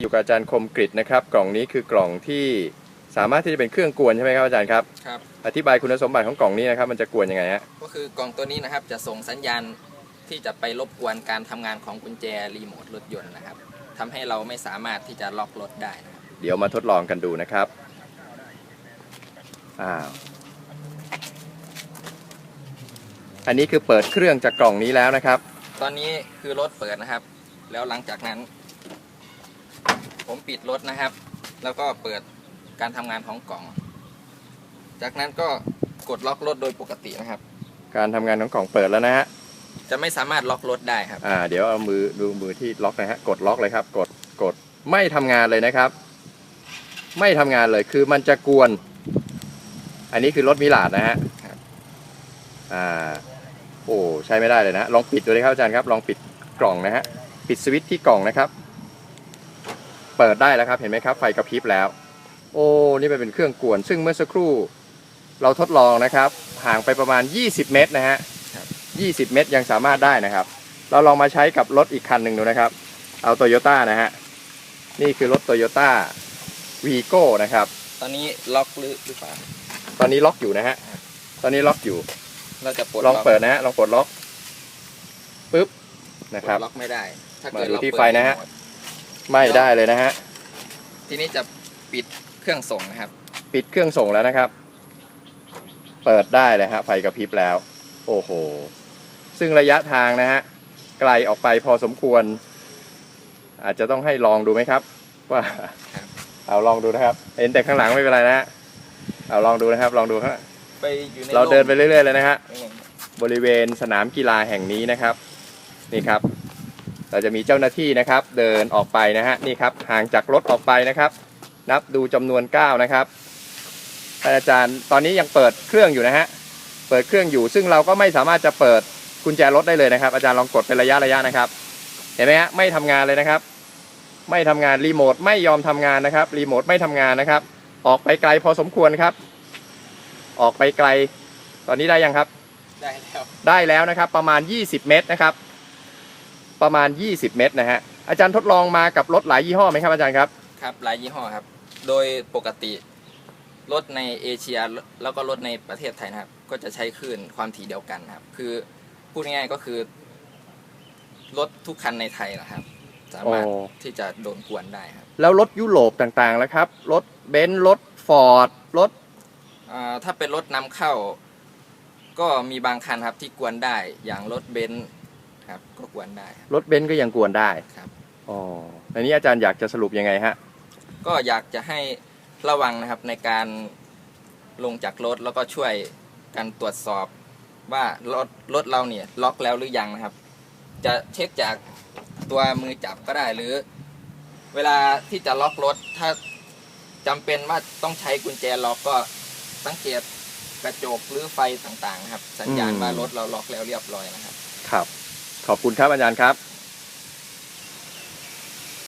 อยู่กับอาจารย์คมกริตนะครับ กล่องนี้คือกล่องที่สามารถที่จะเป็นเครื่องกวนใช่ไหมครับอาจารย์ครับ ครับ อธิบายคุณสมบัติของกล่องนี้นะครับ มันจะกวนยังไงฮะ ก็คือกล่องตัวนี้นะครับจะส่งสัญญาณที่จะไปรบกวนการทำงานของกุญแจรีโมทรถยนต์นะครับทำให้เราไม่สามารถที่จะล็อกรถได้นะครับเดี๋ยวมาทดลองกันดูนะครับ อ้าว อันนี้คือเปิดเครื่องจากกล่องนี้แล้วนะครับ ตอนนี้คือรถเปิดนะครับ แล้วหลังจากนั้น ผมปิดรถนะครับ แล้วก็เปิดการทำงานของกล่อง จากนั้นก็กดล็อกรถโดยปกตินะครับ การทำงานของกล่องเปิดแล้วนะฮะ จะไม่สามารถล็อกรถได้ครับ อ่า เดี๋ยวเอามือดูมือที่ล็อกนะฮะ กดล็อกเลยครับ กด กด ไม่ทำงานเลยนะครับ ไม่ทำงานเลย คือมันจะกวน อันนี้คือรถมิลาดนะฮะครับ อ่า โอ้ ใช้ไม่ได้เลยนะ ลองปิดดูเลยครับอาจารย์ครับ ลองปิดกล่องนะฮะ ปิดสวิตช์ที่กล่องนะครับ เปิดได้แล้วครับ เห็นไหมครับ ไฟกระพริบแล้ว โอ้ นี่เป็นเครื่องกวน ซึ่งเมื่อสักครู่เราทดลองนะครับ ห่างไปประมาณ 20 เมตรนะฮะ20 เมตรยังสามารถได้นะครับ เราลองมาใช้กับรถอีกคันหนึ่งดูนะครับ เอาโตโยต้านะฮะ นี่คือรถโตโยต้าวีโก้นะครับ ตอนนี้ล็อกหรือหรือเปล่า ตอนนี้ล็อกอยู่นะฮะ ตอนนี้ล็อกอยู่ เราจะปลดลองกเปิดนะฮะ ลองปลดล็อก ปึ๊บ นะครับปลดล็อกไม่ได้ ถ้ามาเกิดดูเราที่เปิไฟนะฮะ ไม่ได้เลยนะฮะ ทีนี้จะปิดเครื่องส่งนะครับ ปิดเครื่องส่งแล้วนะครับ เปิดได้เลยฮะไฟกระพริบแล้ว โอ้โห ซึ่งระยะทางนะฮะ ไกลออกไปพอสมควร อาจจะต้องให้ลองดูไหมครับ ว่าครับเอาลองดูนะครับ เห็นแต่ข้างหลังไม่เป็นไรนะฮะ เอาลองดูนะครับ ลองดูฮะไปอยู่ในเราเดินไปร่มเรื่อยๆเลยนะฮะนี่ไงบริเวณสนามกีฬาแห่งนี้นะครับ นี่ครับ เราจะมีเจ้าหน้าที่นะครับ เดินออกไปนะฮะนี่ครับห่างจากรถออกไปนะครับ นับดูจำนวนก้าวนะครับท่านอาจารย์ตอนนี้ยังเปิดเครื่องอยู่นะฮะเปิดเครื่องอยู่ ซึ่งเราก็ไม่สามารถจะเปิดกุญแจรถได้เลยนะครับ อาจารย์ลองกดเป็นระยะระยะนะครับ เห็นไหมฮะไม่ทำงานเลยนะครับ ไม่ทำงานรีโมทไม่ยอมทำงานนะครับรีโมทไม่ทำงานนะครับ ออกไปไกลพอสมควรครับ ออกไปไกล ตอนนี้ได้ยังครับ ได้แล้วได้แล้วนะครับ ประมาณ 20 เมตรนะครับ ประมาณ 20 เมตรนะฮะอาจารย์ทดลองมากับรถหลายยี่ห้อไหมครับอาจารย์ครับครับหลายยี่ห้อครับ โดยปกติรถในเอเชียแล้วก็รถในประเทศไทยนะครับ ก็จะใช้คลื่นความถี่เดียวกันนะครับ คือพูดง่ายๆก็คือรถทุกคันในไทยนะครับ สามารถโอ้ที่จะโดนกวนได้ครับ แล้วรถยุโรปต่างๆแล้วครับ รถเบนซ์รถฟอร์ดรถอ่าถ้าเป็นรถนำเข้า ก็มีบางคันครับที่กวนได้อย่างรถเบนซ์ ครับก็กวนได้ครับ รถเบนซ์ก็ยังกวนได้ครับ อ๋ออันนี้อาจารย์อยากจะสรุปยังไงฮะ ก็อยากจะให้ระวังนะครับในการลงจากรถแล้วก็ช่วยการตรวจสอบว่ารถรถเราเนี่ยล็อกแล้วหรือยังนะครับ จะเช็คจากตัวมือจับก็ได้หรือ เวลาที่จะล็อกรถถ้าจำเป็นว่าต้องใช้กุญแจล็อกก็สังเกตกระจกหรือไฟต่างๆนะครับ สัญญาณอืม ว่ารถเราล็อกแล้วเรียบร้อยนะครับ ครับ ขอบคุณครับอาจารย์ครับ